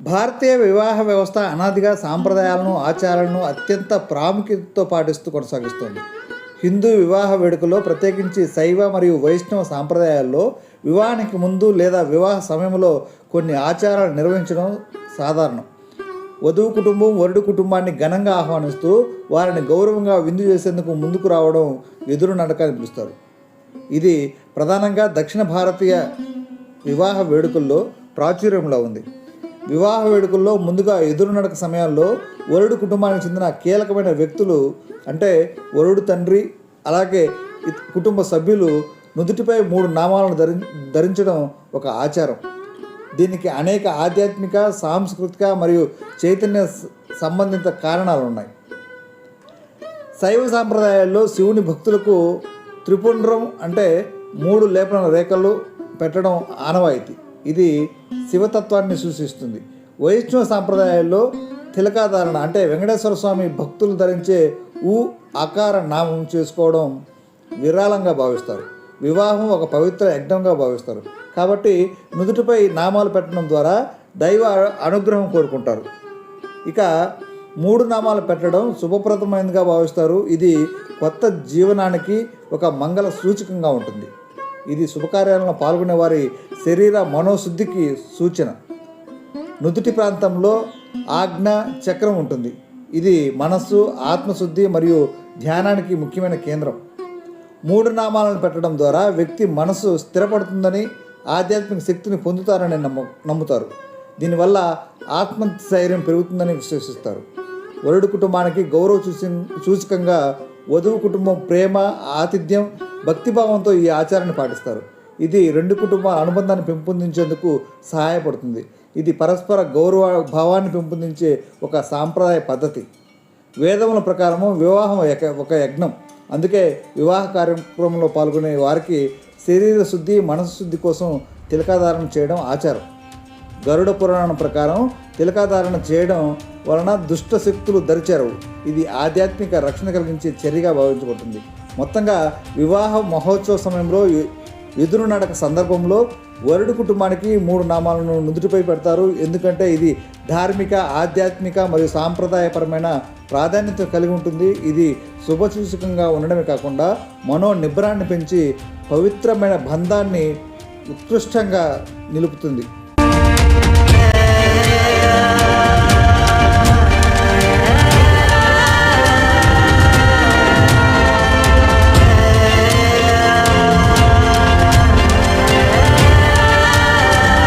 భారతీయ వివాహ వ్యవస్థ అనాదిగా సాంప్రదాయాలను ఆచారాలను అత్యంత ప్రాముఖ్యతతో పాటిస్తూ కొనసాగిస్తోంది. హిందూ వివాహ వేడుకలో ప్రత్యేకించి శైవ మరియు వైష్ణవ సాంప్రదాయాల్లో వివాహానికి ముందు లేదా వివాహ సమయంలో కొన్ని ఆచారాలు నిర్వహించడం సాధారణం. వధువు కుటుంబం వరుడు కుటుంబాన్ని ఘనంగా ఆహ్వానిస్తూ వారిని గౌరవంగా విందు చేసేందుకు ముందుకు రావడం ఎదురు నడక అని పిలుస్తారు. ఇది ప్రధానంగా దక్షిణ భారతీయ వివాహ వేడుకల్లో ప్రాచుర్యంలో ఉంది. వివాహ వేడుకల్లో ముందుగా ఎదురు నడక సమయాల్లో వరుడు కుటుంబానికి చెందిన కీలకమైన వ్యక్తులు అంటే వరుడు తండ్రి అలాగే కుటుంబ సభ్యులు నుదుటిపై మూడు నామాలను ధరి ధరించడం ఒక ఆచారం. దీనికి అనేక ఆధ్యాత్మిక సాంస్కృతిక మరియు చైతన్య సంబంధిత కారణాలు ఉన్నాయి శైవ సాంప్రదాయాల్లో శివుని భక్తులకు త్రిపుండ్రం అంటే మూడు లేపన రేఖలు పెట్టడం ఆనవాయితీ. ఇది శివతత్వాన్ని సూచిస్తుంది. వైష్ణవ సాంప్రదాయాల్లో తిలకాధారణ అంటే వెంకటేశ్వర స్వామి భక్తులు ధరించే ఊ ఆకార నామం చేసుకోవడం విరాళంగా భావిస్తారు. వివాహం ఒక పవిత్ర యజ్ఞంగా భావిస్తారు. కాబట్టి నుదుటిపై నామాలు పెట్టడం ద్వారా దైవ అనుగ్రహం కోరుకుంటారు. ఇక మూడు నామాలు పెట్టడం శుభప్రదమైనదిగా భావిస్తారు. ఇది కొత్త జీవనానికి ఒక మంగళ సూచకంగా ఉంటుంది. ఇది శుభకార్యాలలో పాల్గొనే వారి శరీర మనోశుద్ధికి సూచన. నుదుటి ప్రాంతంలో ఆజ్ఞ చక్రం ఉంటుంది. ఇది మనస్సు ఆత్మశుద్ధి మరియు ధ్యానానికి ముఖ్యమైన కేంద్రం. మూడు నామాలను పెట్టడం ద్వారా వ్యక్తి మనసు స్థిరపడుతుందని ఆధ్యాత్మిక శక్తిని పొందుతారని నమ్ము నమ్ముతారు. దీనివల్ల ఆత్మస్థైర్యం పెరుగుతుందని విశ్వసిస్తారు వరుడు కుటుంబానికి గౌరవ సూచి సూచకంగా వధువు కుటుంబం ప్రేమ ఆతిథ్యం భక్తిభావంతో ఈ ఆచారాన్ని పాటిస్తారు. ఇది రెండు కుటుంబాల అనుబంధాన్ని పెంపొందించేందుకు సహాయపడుతుంది. ఇది పరస్పర గౌరవ భావాన్ని పెంపొందించే ఒక సాంప్రదాయ పద్ధతి. వేదముల ప్రకారము వివాహం ఒక- ఒక యజ్ఞం. అందుకే వివాహ కార్యక్రమంలో పాల్గొనే వారికి శరీర శుద్ధి మనసు శుద్ధి కోసం తిలకాధారణ చేయడం ఆచారం. గరుడ పురాణం ప్రకారం తిలకాధారణ చేయడం వలన దుష్ట శక్తులు దరిచేరవు. ఇది ఆధ్యాత్మిక రక్షణ కలిగించే చర్యగా భావించబడుతుంది. మొత్తంగా వివాహ మహోత్సవ సమయంలో ఎదురు నడక సందర్భంలో వరుడు కుటుంబానికి మూడు నామాలను నుదుటిపై పెడతారు. ఎందుకంటే ఇది ధార్మిక ఆధ్యాత్మిక మరియు సాంప్రదాయపరమైన ప్రాధాన్యత కలిగి ఉంటుంది. ఇది శుభసూచకంగా ఉండడమే కాకుండా మనో నిబ్రాన్ని పెంచి పవిత్రమైన బంధాన్ని ఉత్కృష్టంగా నిలుపుతుంది.